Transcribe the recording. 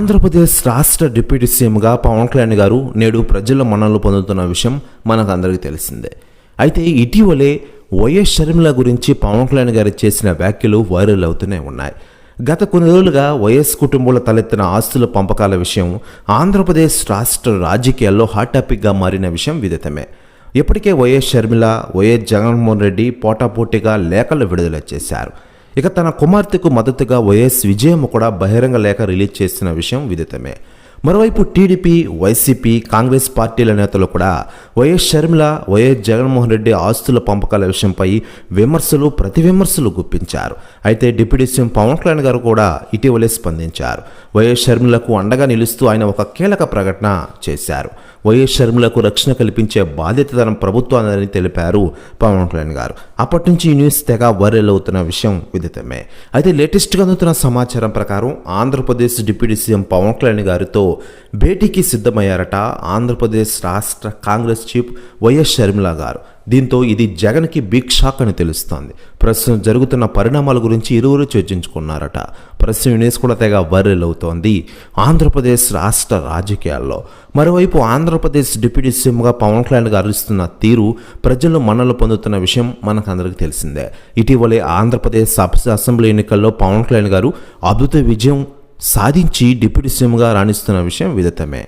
ఆంధ్రప్రదేశ్ రాష్ట్ర డిప్యూటీ సీఎంగా పవన్ కళ్యాణ్ గారు నేడు ప్రజల మన్నలు పొందుతున్న విషయం మనకు అందరికీ తెలిసిందే. అయితే ఇటీవలే వైఎస్ షర్మిల గురించి పవన్ కళ్యాణ్ గారు చేసిన వ్యాఖ్యలు వైరల్ అవుతూనే ఉన్నాయి. గత కొన్ని రోజులుగా వైఎస్ కుటుంబంలో తలెత్తిన ఆస్తుల పంపకాల విషయం ఆంధ్రప్రదేశ్ రాష్ట్ర రాజకీయాల్లో హాట్ టాపిక్గా మారిన విషయం విదితమే. ఇప్పటికే వైఎస్ షర్మిల వైఎస్ జగన్మోహన్ రెడ్డి పోటాపోటీగా లేఖలు విడుదల చేశారు. ఇక తన కుమార్తెకు మద్దతుగా వైఎస్ విజయమ్మ కూడా బహిరంగ లేఖ రిలీజ్ చేసిన విషయం విదితమే. మరోవైపు టీడీపీ వైసీపీ కాంగ్రెస్ పార్టీల నేతలు కూడా వైఎస్ షర్మిల వైఎస్ జగన్మోహన్ రెడ్డి ఆస్తుల పంపకాల విషయంపై విమర్శలు ప్రతి విమర్శలు గుప్పించారు. అయితే డిప్యూటీ సీఎం పవన్ కళ్యాణ్ గారు కూడా ఇటీవలే స్పందించారు. వైఎస్ షర్మిలకు అండగా నిలుస్తూ ఆయన ఒక కీలక ప్రకటన చేశారు. వైఎస్ షర్మిలకు రక్షణ కల్పించే బాధ్యత తన ప్రభుత్వాన్ని తెలిపారు పవన్ కళ్యాణ్ గారు. అప్పటి నుంచి ఈ న్యూస్ తెగ వైరల్ అవుతున్న విషయం విదితమే. అయితే లేటెస్ట్గా అందుతున్న సమాచారం ప్రకారం ఆంధ్రప్రదేశ్ డిప్యూటీ సీఎం పవన్ కళ్యాణ్ గారితో భేటీకి సిద్ధమయ్యారట ఆంధ్రప్రదేశ్ రాష్ట్ర కాంగ్రెస్ చీఫ్ వైఎస్ షర్మిల గారు. దీంతో ఇది జగన్కి బిగ్ షాక్ అని తెలుస్తోంది. ప్రస్తుతం జరుగుతున్న పరిణామాల గురించి ఇరువురు చర్చించుకున్నారట. ప్రస్తుతం న్యూస్ కూడా తెగ వైరల్ అవుతోంది ఆంధ్రప్రదేశ్ రాష్ట్ర రాజకీయాల్లో. మరోవైపు ఆంధ్రప్రదేశ్ డిప్యూటీ సీఎంగా పవన్ కళ్యాణ్ గారు తీరు ప్రజలు మన్నలు పొందుతున్న విషయం మనకు అందరికీ తెలిసిందే. ఇటీవలే ఆంధ్రప్రదేశ్ అసెంబ్లీ ఎన్నికల్లో పవన్ కళ్యాణ్ గారు అద్భుత విజయం సాధించి డిప్యూటీ సీఎంగా రాణిస్తున్న విషయం విదితమే.